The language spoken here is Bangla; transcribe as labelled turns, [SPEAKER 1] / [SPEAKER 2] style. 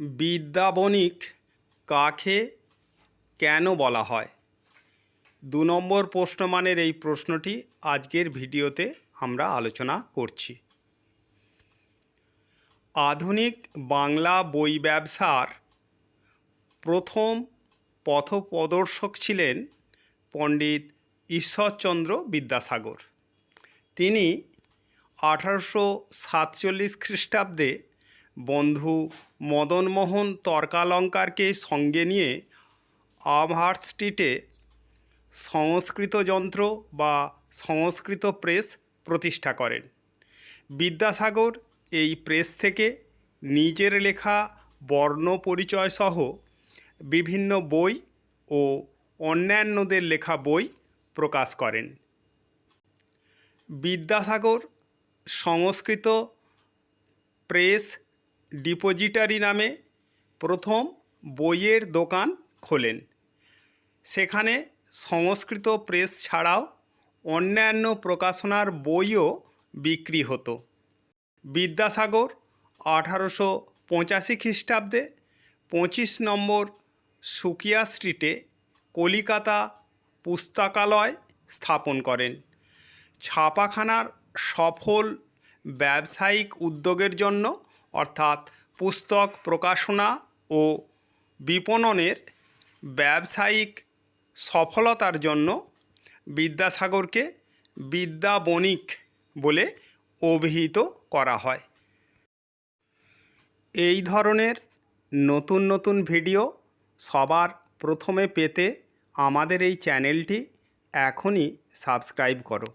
[SPEAKER 1] বিদ্যাবণিক কাকে কেন বলা হয়? দু নম্বর প্রশ্নমানের এই প্রশ্নটি আজকের ভিডিওতে আমরা আলোচনা করছি। আধুনিক বাংলা বই ব্যবসার প্রথম পথপ্রদর্শক ছিলেন পণ্ডিত ঈশ্বরচন্দ্র বিদ্যাসাগর। তিনি আঠারোশো সাতচল্লিশ খ্রিস্টাব্দে বন্ধু মদনমোহন তর্কালঙ্কারকে সঙ্গে নিয়ে আমহার্ট স্ট্রিটে সংস্কৃত যন্ত্র বা সংস্কৃত প্রেস প্রতিষ্ঠা করেন। বিদ্যাসাগর এই প্রেস থেকে নিজের লেখা, বর্ণ পরিচয় সহ বিভিন্ন বই ও অন্যান্যদের লেখা বই প্রকাশ করেন। বিদ্যাসাগর সংস্কৃত প্রেস ডিপোজিটারি নামে প্রথম বইয়ের দোকান খোলেন। সেখানে সংস্কৃত প্রেস ছাড়াও অন্যান্য প্রকাশনার বইও বিক্রি হতো। বিদ্যাসাগর আঠারোশো পঁচাশি খ্রিস্টাব্দে পঁচিশ নম্বর সুকিয়া স্ট্রিটে কলিকাতা পুস্তকালয় স্থাপন করেন। ছাপাখানার সফল ব্যবসায়িক উদ্যোগের জন্য অর্থাৎ পুস্তক প্রকাশনা ও বিপণনের ব্যবসায়িক সফলতার জন্য বিদ্যাসাগরকে বিদ্যা বণিক বলে অভিহিত করা হয়। এই ধরনের নতুন নতুন ভিডিও সবার প্রথমে পেতে আমাদের এই চ্যানেলটি এখনই সাবস্ক্রাইব করো।